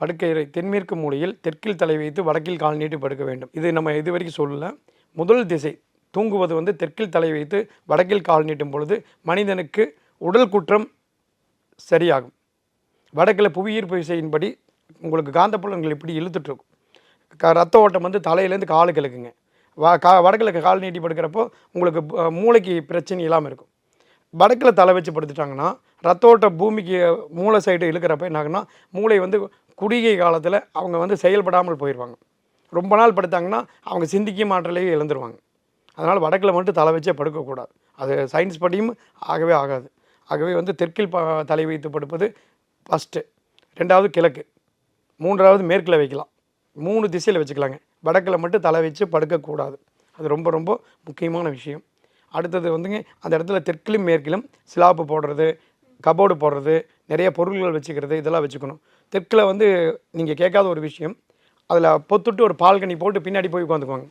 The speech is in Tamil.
படுக்கையறை தென்மேற்கு மூலையில் தெற்கில் தலை வைத்து வடக்கில் கால் நீட்டி படுக்க வேண்டும். இது நம்ம இது வரைக்கும் சொல்லல. முதல் திசை தூங்குவது வந்து தெற்கில் தலை வைத்து வடக்கில் கால் நீட்டும் பொழுது மனிதனுக்கு உடல் குற்றம் சரியாகும். வடக்கில் புவியீர்ப்பு விசையின்படி உங்களுக்கு காந்தப்புலன்கள் இப்படி இழுத்துட்ருக்கும் க ரத்த ஓட்டம் வந்து தலையிலேருந்து காலு கிழக்குங்க. வா கா வடக்கிழக்கு கால் நீட்டி படுக்கிறப்போ உங்களுக்கு மூளைக்கு பிரச்சனை இல்லாமல் இருக்கும். வடக்கில் தலை வச்சு படுத்துட்டாங்கன்னா ரத்த பூமிக்கு மூளை சைடு இழுக்கிறப்ப என்ன மூளை வந்து குறுகிய காலத்தில் அவங்க வந்து செயல்படாமல் போயிடுவாங்க ரொம்ப நாள் படுத்தாங்கன்னா அவங்க சிந்திக்கும் ஆற்றலையே இழந்துருவாங்க. அதனால் வடக்கில் மட்டும் தலை வச்சே படுக்கக்கூடாது அது சயின்ஸ் படியும் ஆகவே ஆகாது. ஆகவே வந்து தெற்கில் ப தலை வைத்து படுப்பது ஃபஸ்ட்டு ரெண்டாவது கிழக்கு. மூன்றாவது மேற்கில் வைக்கலாம். மூணு திசையில் வச்சுக்கலாங்க. வடக்கில் மட்டும் தலை வச்சு படுக்கக்கூடாது அது ரொம்ப ரொம்ப முக்கியமான விஷயம். அடுத்தது வந்துங்க அந்த இடத்துல தெற்கிலும் மேற்கிலும் சிலாப்பு போடுறது கபோர்டு போடுறது நிறைய பொருள்கள் வச்சுக்கிறது இதெல்லாம் வச்சுக்கணும். தெற்கில் வந்து நீங்கள் கேட்காத ஒரு விஷயம். அதில் பொத்துட்டு ஒரு பால்கனி போட்டு பின்னாடி போய் உட்காந்துக்குவாங்க.